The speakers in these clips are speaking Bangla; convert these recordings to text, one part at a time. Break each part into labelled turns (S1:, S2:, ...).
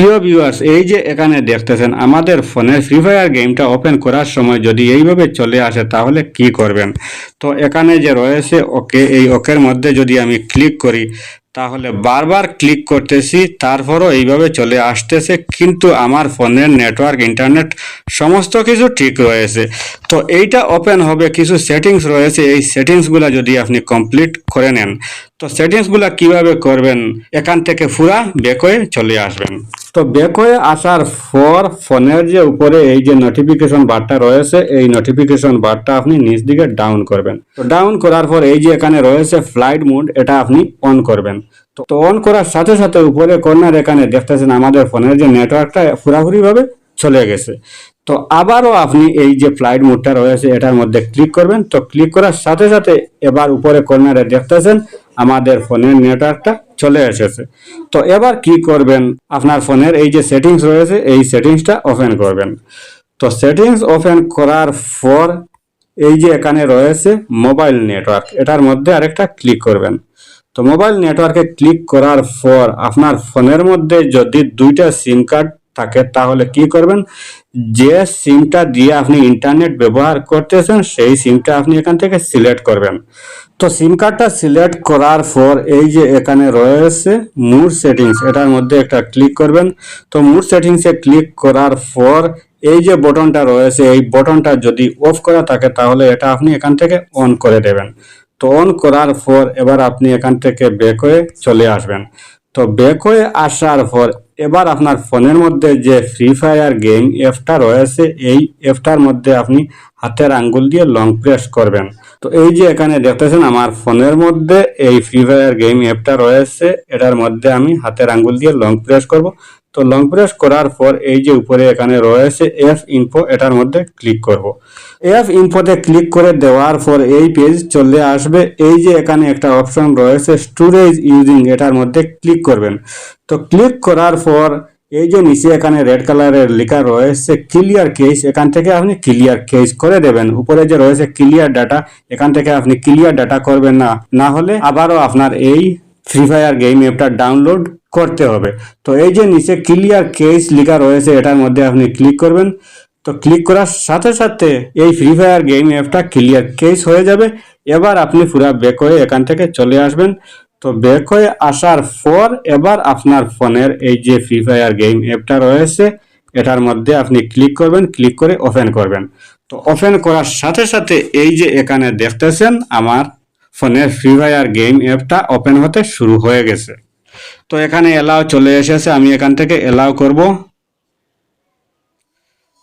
S1: প্রিয় ভিউয়ার্স এই যে এখানে দেখতেছেন, আমাদের ফোনের ফ্রি ফায়ার গেমটা ওপেন করার সময় যদি এইভাবে চলে আসে, তাহলে কি করবেন? তো এখানে যে রয়েছে ওকে, এই ওকের মধ্যে যদি আমি ক্লিক করি, তাহলে বারবার ক্লিক করতেছি, তারপরও এইভাবে চলে আসতেছে, কিন্তু আমার ফোনের নেটওয়ার্ক ইন্টারনেট সমস্ত কিছু ঠিক রয়েছে। তো এইটা ওপেন হবে, কিছু সেটিংস রয়েছে, এই সেটিংসগুলো যদি আপনি কমপ্লিট করে নেন তো সেটিংসগুলো কীভাবে করবেন? এখান থেকে পুরা ব্যাক হয়ে চলে আসবেন। তো ব্যাক হয়ে আসার পর ফোনের যে উপরে এই যে নোটিফিকেশন বারটা রয়েছে, এই নোটিফিকেশন বারটা আপনি নিচ দিকে ডাউন করবেন। তো ডাউন করার পর এই যে এখানে রয়েছে ফ্লাইট মোড এটা আপনি অন করবেন। তো অন করার সাথে সাথে উপরে কর্নার এখানে দেখতেছেন আমাদের ফোনের যে নেটওয়ার্কটা পুরাপুরি ভাবে চলে গেছে। তো আবারও আপনি এই যে ফ্লাইট মোডটা রয়েছে, এটার মধ্যে ক্লিক করবেন। তো ক্লিক করার সাথে সাথে এবার উপরে কর্নারে দেখতেছেন আমাদের ফোনের নেটওয়ার্কটা চলে এসেছে। তো এবার কি করবেন? আপনার ফোনের এই যে সেটিংস রয়েছে, এই সেটিংসটা ওপেন করবেন। তো সেটিংস ওপেন করার পর এই যে এখানে রয়েছে মোবাইল নেটওয়ার্ক, এটার মধ্যে আরেকটা ক্লিক করবেন। তো মোবাইল নেটওয়ার্কে ক্লিক করার পর আপনার ফোনের মধ্যে যদি দুইটা সিম কার্ড থাকে, তাহলে কি করবেন? যে সিমটা দিয়ে আপনি ইন্টারনেট ব্যবহার করতেছেন, সেই সিমটা আপনি এখান থেকে সিলেক্ট করবেন। তো সিম কার্ডটা সিলেক্ট করার পর এই যে এখানে রয়েছে মুড সেটিংস এটার মধ্যে একটা ক্লিক করবেন। তো মুড সেটিংসে ক্লিক করার পর এই যে বটনটা রয়েছে, এই বটনটা যদি অফ করা থাকে, তাহলে এটা আপনি এখান থেকে অন করে দেবেন। তো অন করার পর এবার আপনি এখান থেকে ব্যাক হয়ে চলে আসবেন। তো ব্যাক হয়ে আসার পর এবার আপনার ফোনের মধ্যে যে ফ্রি ফায়ার গেম অ্যাপটা রয়েছে, এই অ্যাপটার মধ্যে আপনি হাতের আঙ্গুল দিয়ে লং প্রেস করবেন। তো এই যে এখানে দেখতেছেন, আমার ফোনের মধ্যে এই ফ্রি ফায়ার গেম অ্যাপটা রয়েছে। এটার মধ্যে আমি হাতের আঙ্গুল দিয়ে লং প্রেস করব। তো লং প্রেস করার পর এই যে উপরে এখানে রয়েছে এফ ইনফো এটার মধ্যে ক্লিক করব। এফ ইনফোতে ক্লিক করে দেওয়ার পর এই পেজ চলে আসবে। এই যে এখানে একটা অপশন রয়েছে স্টোরেজ ইউজিং এটার মধ্যে ক্লিক করবেন। তো ক্লিক করার পর এই যে নিচে এখানে রেড কালারের লেখা রয়েছে ক্লিয়ার কেস এখান থেকে আপনি ক্লিয়ার কেস করে দেবেন। উপরে যে রয়েছে ক্লিয়ার ডাটা এখান থেকে আপনি ক্লিয়ার ডাটা করবেন না। না হলে আবারও আপনার এই ফ্রি ফায়ার গেম অ্যাপটা ডাউনলোড করতে হবে। তো এই যে নিচে ক্লিয়ার কেস লেখা রয়েছে, এটার মধ্যে আপনি ক্লিক করবেন। তো ক্লিক করার সাথে সাথে এই ফ্রি ফায়ার গেম অ্যাপটা ক্লিয়ার কেস হয়ে যাবে। এবার আপনি পুরা ব্যাক হয়ে এখান থেকে চলে আসবেন। তো ব্যাক হয়ে আসার পর এবার আপনার ফোনের এই যে ফ্রি ফায়ার গেম অ্যাপটা রয়েছে, এটার মধ্যে আপনি ক্লিক করবেন ক্লিক করে ওপেন করবেন। তো ওপেন করার সাথে সাথে এই যে এখানে দেখতেছেন, আমার ফোনের ফ্রি ফায়ার গেম অ্যাপটা ওপেন হতে শুরু হয়ে গেছে। তো এখানে এলাও চলে এসেছে, আমি এখান থেকে এলাও করব।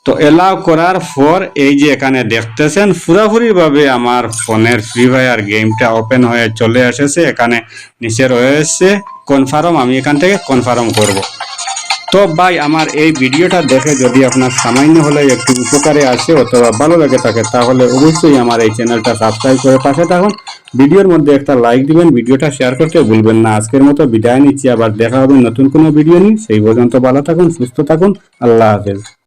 S1: তো এলাও করার পর এই যে এখানে দেখতেছেন পুরাপুরি ভাবে আমার ফোনের ফ্রি ফায়ার গেমটা ওপেন হয়ে চলে এসেছে, এখানে নিচে রয়েছে কনফার্ম আমি এখান থেকে কনফার্ম করব। তো ভাই, আমার এই ভিডিওটা দেখে যদি আপনার সামান্য হলে একটু উপকারে আসে অথবা ভালো লাগে থাকে, তাহলে অবশ্যই আমার এই চ্যানেলটা সাবস্ক্রাইব করে পাশে থাকুন। ভিডিওর মধ্যে একটা লাইক দিবেন, ভিডিওটা শেয়ার করতে ভুলবেন না। আজকের মতো বিদায় নিচ্ছি, আবার দেখা হবে নতুন কোনো ভিডিও নিয়ে। সেই পর্যন্ত ভালো থাকুন, সুস্থ থাকুন। আল্লাহ হাফেজ।